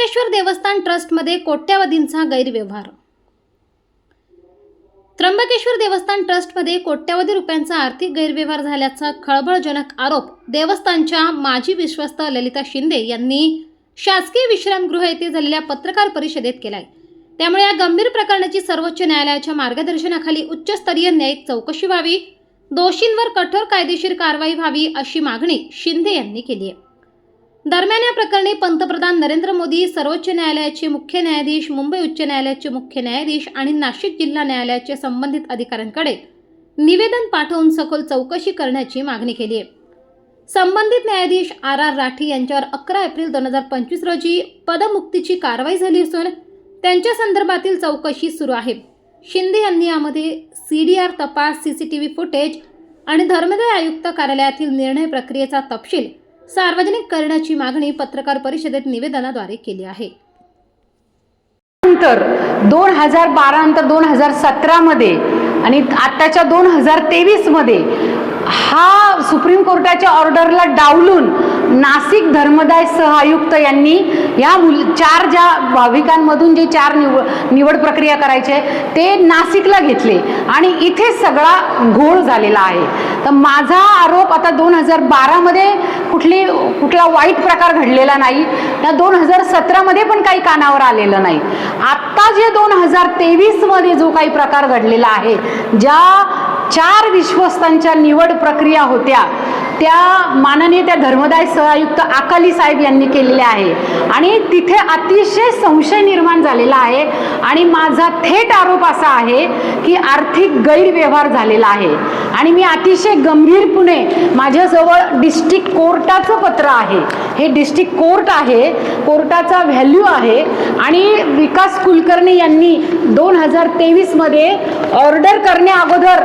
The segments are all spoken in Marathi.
त्र्यंबकेश्वर देवस्थान ट्रस्टमध्ये कोट्यावधींचा गैरव्यवहार. त्र्यंबकेश्वर देवस्थान ट्रस्टमध्ये कोट्यावधी रुपयांचा आर्थिक गैरव्यवहार झाल्याचा खळबळजनक आरोप देवस्थानच्या माजी विश्वस्त ललिता शिंदे यांनी शासकीय विश्रामगृह येथे झालेल्या पत्रकार परिषदेत केलाय. त्यामुळे या गंभीर प्रकरणाची सर्वोच्च न्यायालयाच्या मार्गदर्शनाखाली उच्चस्तरीय न्यायिक चौकशी व्हावी दोषींवर कठोर कायदेशीर कारवाई व्हावी अशी मागणी शिंदे यांनी केली आहे. दरम्यान या प्रकरणी पंतप्रधान नरेंद्र मोदी सर्वोच्च न्यायालयाचे मुख्य न्यायाधीश मुंबई उच्च न्यायालयाचे मुख्य न्यायाधीश आणि नाशिक जिल्हा न्यायालयाचे संबंधित अधिकाऱ्यांकडे निवेदन पाठवून सखोल चौकशी करण्याची मागणी केली आहे. संबंधित न्यायाधीश आर आर राठी यांच्यावर अकरा एप्रिल दोन हजार पंचवीस रोजी पदमुक्तीची कारवाई झाली असून त्यांच्या संदर्भातील चौकशी सुरू आहे. शिंदे यांनी यामध्ये सी डी आर तपास C C T V footage आणि धर्मदाय आयुक्त कार्यालयातील निर्णय प्रक्रियेचा तपशील सार्वजनिक करण्याची मागणी पत्रकार परिषदेत निवेदनाद्वारे केली आहे. नंतर दोन हजार बारा नंतर दोन हजार सतरामध्ये आणि आत्ताच्या दोन हजार तेवीसमध्ये हा सुप्रीम कोर्टाच्या ऑर्डरला डावलून नाशिक धर्मदाय सहआयुक्त यांनी या मुल चार ज्या भाविकांमधून जे चार निवड निवड प्रक्रिया करायचे ते नाशिकला घेतले. आणि इथे सगळा घोळ झालेला आहे. तर माझा आरोप आता दोन हजार बारामध्ये कुठली कुठला वाईट प्रकार घडलेला नाही. त्या दोन हजार सतरामध्ये पण काही कानावर आलेलं नाही. आत्ता जे दोन हजार तेवीसमध्ये जो काही प्रकार घडलेला आहे ज्या चार विश्वस्तांच्या निवड प्रक्रिया होत्या. त्या माननीय त्या धर्मदाय सहआयुक्त अकाली साहेब यांनी केलेल्या आहे. आणि तिथे अतिशय संशय निर्माण झालेला आहे. आणि माझा थेट आरोप असा आहे की आर्थिक गैरव्यवहार झालेला आहे. आणि मी अतिशय गंभीरपणे माझ्याजवळ डिस्ट्रिक्ट कोर्टाचं पत्र आहे. हे डिस्ट्रिक्ट कोर्ट आहे. कोर्टाचा व्हॅल्यू आहे. आणि विकास कुलकर्णी यांनी दोन हजार तेवीसमध्ये ऑर्डर करण्या अगोदर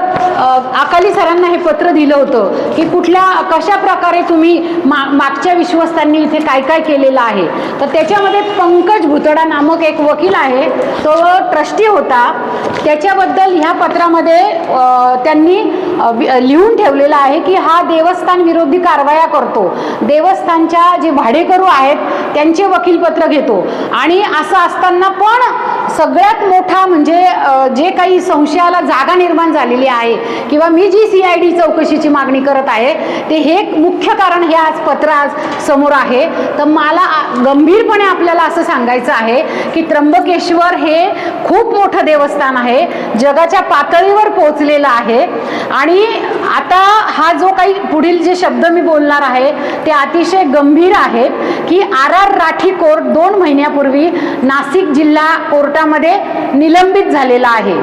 अकाली सरांना हे पत्र दिलं होतं की कुठल्या कशा प्रकारे तुम्ही मा मागच्या विश्वस्तांनी इथे काय काय केलेलं आहे? तर त्याच्यामध्ये पंकज भुतडा नामक एक वकील आहे. तो ट्रस्टी होता. त्याच्याबद्दल ह्या पत्रामध्ये त्यांनी लिहून ठेवलेलं आहे की हा देवस्थान विरोधी कारवाया करतो. देवस्थानच्या जे भाडेकरू आहेत त्यांचे वकीलपत्र घेतो. आणि असं असताना पण सगळ्यात मोठा म्हणजे जे काही संशयाला जागा निर्माण झालेली आहे किंवा मी जी सी आय डी चौकशीची मागणी करत आहे ते हे एक मुख्य कारण हे आज पत्र आज समोर आहे. तर मला गंभीरपणे आपल्याला असं सांगायचं आहे की त्र्यंबकेश्वर हे खूप मोठं देवस्थान आहे जगाच्या पातळीवर पोहोचलेलं आहे. आणि आता हा जो काही पुढील जे शब्द मी बोलणार आहे ते अतिशय गंभीर आहेत. की आर आर राठी कोर्ट दोन महिन्यापूर्वी नाशिक जिल्हा कोर्टामध्ये निलंबित झालेला आहे.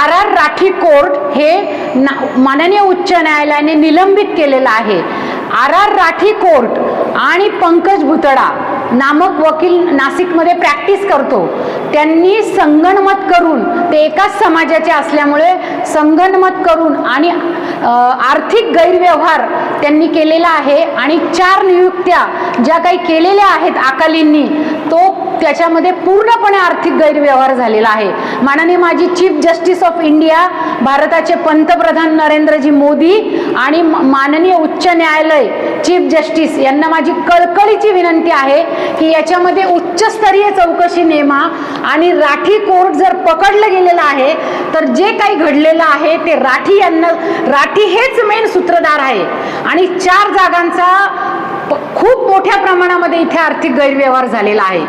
आर आर राठी कोर्ट हे ना माननीय उच्च न्यायालयाने निलंबित केलेलं आहे. आर आर राठी कोर्ट आणि पंकज भुतडा नामक वकील नाशिकमध्ये प्रॅक्टिस करतो. त्यांनी संगणमत करून ते एकाच समाजाचे असल्यामुळे संगणमत करून आणि आर्थिक गैरव्यवहार त्यांनी केलेला आहे आणि चार नियुक्त्या ज्या काही केलेल्या आहेत अकालींनी तो त्याच्यामध्ये पूर्णपणे आर्थिक गैरव्यवहार झालेला आहे. माननीय माजी चीफ जस्टिस ऑफ इंडिया भारताचे पंतप्रधान नरेंद्रजी मोदी आणि माननीय उच्च न्यायालय चीफ जस्टिस यांना माझी कळकळीची विनंती आहे की याच्यामध्ये उच्चस्तरीय चौकशी नेमा आणि राठी कोर्ट जर पकडलं गेलेलं आहे तर जे काही घडलेलं आहे ते राठी यांना राठी हेच मेन सूत्रधार आहे. आणि चार जागांचा खूप मोठ्या प्रमाणामध्ये इथे आर्थिक गैरव्यवहार झालेला आहे.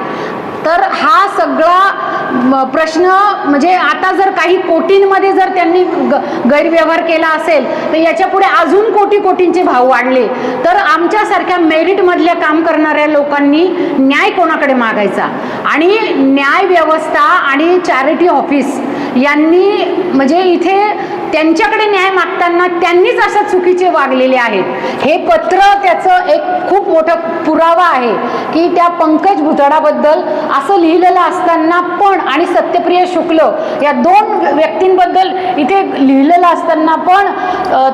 तर हा सगळा प्रश्न म्हणजे आता जर काही कोटींमध्ये जर त्यांनी ग गैरव्यवहार केला असेल तर याच्यापुढे अजून कोटी कोटींचे भाव वाढले. तर आमच्यासारख्या मेरिटमधल्या काम करणाऱ्या लोकांनी न्याय कोणाकडे मागायचा? आणि न्याय व्यवस्था आणि चॅरिटी ऑफिस यांनी म्हणजे इथे त्यांच्याकडे न्याय मागताना त्यांनीच असं चुकीचे वागलेले आहेत. हे पत्र त्याचं एक खूप मोठं पुरावा आहे की त्या पंकज भुतडाबद्दल असं लिहिलेलं असताना पण आणि सत्यप्रिय शुक्ल या दोन व्यक्तींबद्दल इथे लिहिलेलं असताना पण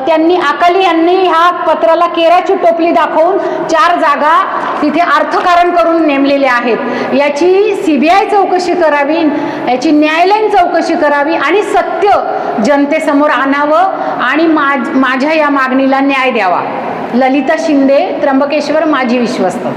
त्यांनी अकाली यांनी ह्या पत्राला केराची टोपली दाखवून चार जागा तिथे अर्थकारण करून नेमलेले आहेत. याची सी बी आय चौकशी करावी याची न्यायालयीन चौकशी करावी आणि सत्य जनतेसमोर आणावं आणि माझ माझ्या या मागणीला न्याय द्यावा. ललिता शिंदे त्र्यंबकेश्वर माजी विश्वस्त.